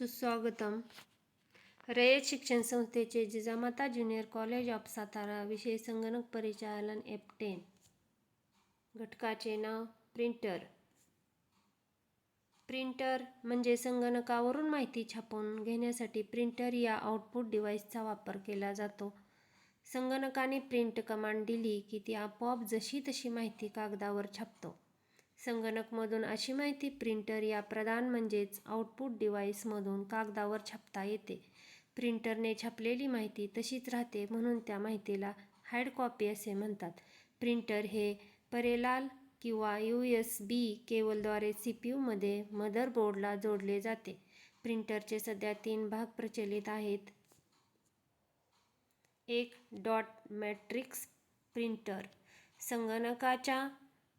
सुस्वागतम. रयत शिक्षण संस्थेचे Jijamata junior college of Satara विषय संगणक परिचालन एपटेन. घटकाचे नाव प्रिंटर. प्रिंटर म्हणजे संगणकावरून माहिती छापून घेण्यासाठी प्रिंटर या आउटपुट डिव्हाइसचा वापर केला जातो. संगणकाने प्रिंट कमांड दिली की ती आपोआप जशी तशी माहिती कागदावर छापतो. संगणकमधून अशी माहिती प्रिंटर या प्रदान म्हणजेच आउटपुट डिव्हाइसमधून कागदावर छापता येते. प्रिंटरने छापलेली माहिती तशीच राहते म्हणून त्या माहितीला हार्ड कॉपी असे म्हणतात. प्रिंटर हे परेलाल किंवा यू एस बी केबलद्वारे सी पी यूमध्ये मदरबोर्डला जोडले जाते. प्रिंटरचे सध्या तीन भाग प्रचलित आहेत. एक डॉट मॅट्रिक्स प्रिंटर. संगणकाच्या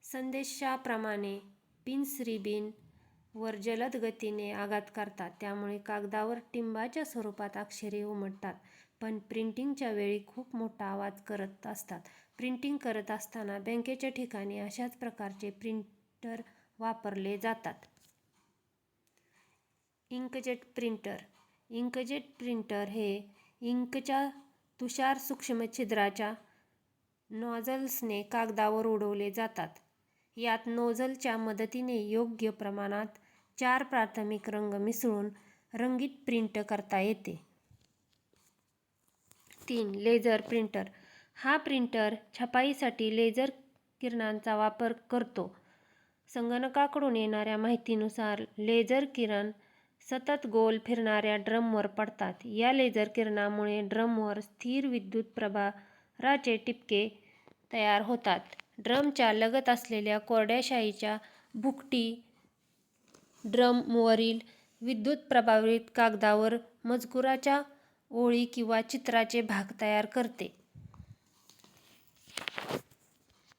संदेशाप्रमाणे पिन्स रिबिन वर जलद गतीने आघात करतात. त्यामुळे कागदावर टिंबाच्या स्वरूपात अक्षरे उमटतात पण प्रिंटिंगच्या वेळी खूप मोठा आवाज करत असतात. प्रिंटिंग करत असताना बँकेच्या ठिकाणी अशाच प्रकारचे प्रिंटर वापरले जातात. Inkjet printer. इंकजेट प्रिंटर हे इंकच्या तुषार सूक्ष्म छिद्राच्या नॉझल्सने कागदावर उडवले जातात. यात नोझलच्या मदतीने योग्य प्रमाणात चार प्राथमिक रंग मिसळून रंगीत प्रिंट करता येते. तीन लेझर प्रिंटर. हा प्रिंटर छपाईसाठी लेझर किरणांचा वापर करतो. संगणकाकडून येणाऱ्या माहितीनुसार लेझर किरण सतत गोल फिरणाऱ्या ड्रमवर पडतात. या लेझर किरणामुळे ड्रमवर स्थिर विद्युत प्रभाराचे टिपके तयार होतात. ड्रमच्या लगत असलेल्या कोरड्या शाईच्या भुकटी ड्रमवरील विद्युत प्रभावित कागदावर मजकुराच्या ओळी किंवा चित्राचे भाग तयार करते.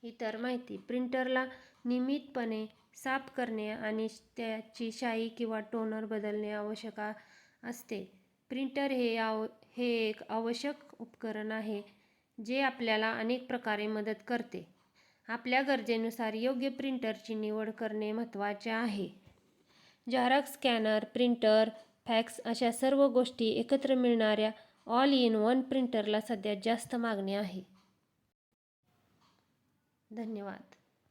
इतर माहिती. प्रिंटरला नियमितपणे साफ करणे आणि त्याची शाई किंवा टोनर बदलणे आवश्यक असते. प्रिंटर हे आव हे एक आवश्यक उपकरण आहे जे आपल्याला अनेक प्रकारे मदत करते. आपल्या गरजेनुसार योग्य प्रिंटरची निवड करणे महत्त्वाचे आहे. झेरॉक्स स्कॅनर प्रिंटर फॅक्स अशा सर्व गोष्टी एकत्र मिळणाऱ्या ऑल इन वन प्रिंटरला सध्या जास्त मागणी आहे. धन्यवाद.